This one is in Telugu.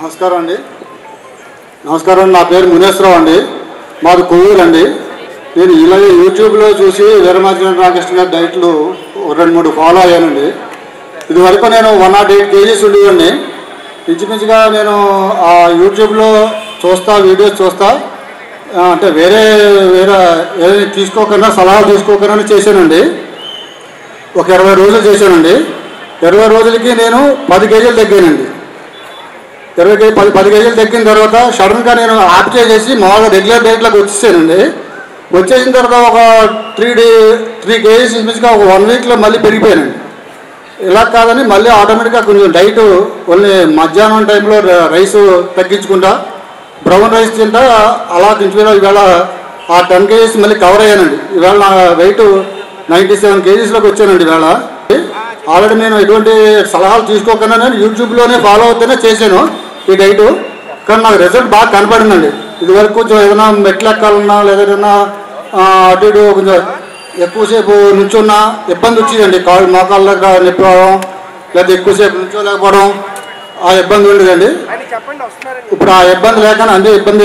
నమస్కారం అండి. నమస్కారం నా పేరు మునేశ్వరరావు అండి. మాది కొవ్వూరు అండి. నేను ఇలాగే యూట్యూబ్లో చూసి వీరమాచిన రామకృష్ణ గారి డైట్లు రెండు మూడు ఫాలో అయ్యానండి. ఇది వరకు నేను వన్ నాట్ ఎయిట్ కేజీస్ ఉండేవాడిని. ఇంచుమించుగా నేను ఆ యూట్యూబ్లో చూస్తా వీడియోస్ చూస్తా అంటే వేరే వేరే ఏదైనా తీసుకోకుండా సలహాలు తీసుకోకుండా చేశానండి. ఒక ఇరవై రోజులు చేశానండి. ఇరవై రోజులకి నేను పది కేజీలు తగ్గానండి. ఇరవై కేజీ పది పది కేజీలు తగ్గిన తర్వాత సడన్గా నేను ఆప్ చేసేసి మామూలుగా రెగ్యులర్ డేట్లోకి వచ్చేసానండి. వచ్చేసిన తర్వాత ఒక త్రీ డే త్రీ కేజీస్ ఇంచుమించుగా ఒక వన్ వీక్లో మళ్ళీ పెరిగిపోయానండి. ఇలా కాదని మళ్ళీ ఆటోమేటిక్గా కొంచెం డైట్ ఓన్లీ మధ్యాహ్నం టైంలో రైస్ తగ్గించుకుంటా బ్రౌన్ రైస్ తింటా అలా కొంచెం ఈవేళ ఆ టెన్ కేజీస్ మళ్ళీ కవర్ అయ్యానండి. ఈవేళ నా వెయిట్ నైంటీ సెవెన్ కేజీస్లోకి వచ్చానండి ఈవేళ ఆల్రెడీ నేను ఎటువంటి సలహాలు తీసుకోకుండా నేను యూట్యూబ్లోనే ఫాలో అవుతూనే చేశాను. ఈ డైట్ కానీ నాకు రిజల్ట్ బాగా కనపడిందండి. ఇదివరకు కొంచెం ఏదైనా మెట్లు ఎక్కాలన్నా లేదా ఏదైనా అటు ఇటు కొంచెం ఎక్కువసేపు నుంచున్న ఇబ్బంది వచ్చిందండి. కాళ్ళు మోకాళ్ళ నొప్పి రావడం లేదా ఎక్కువసేపు నుంచోలేకపోవడం ఆ ఇబ్బంది ఉండేదండి. ఇప్పుడు ఆ ఇబ్బంది లేకుండా అన్ని ఇబ్బంది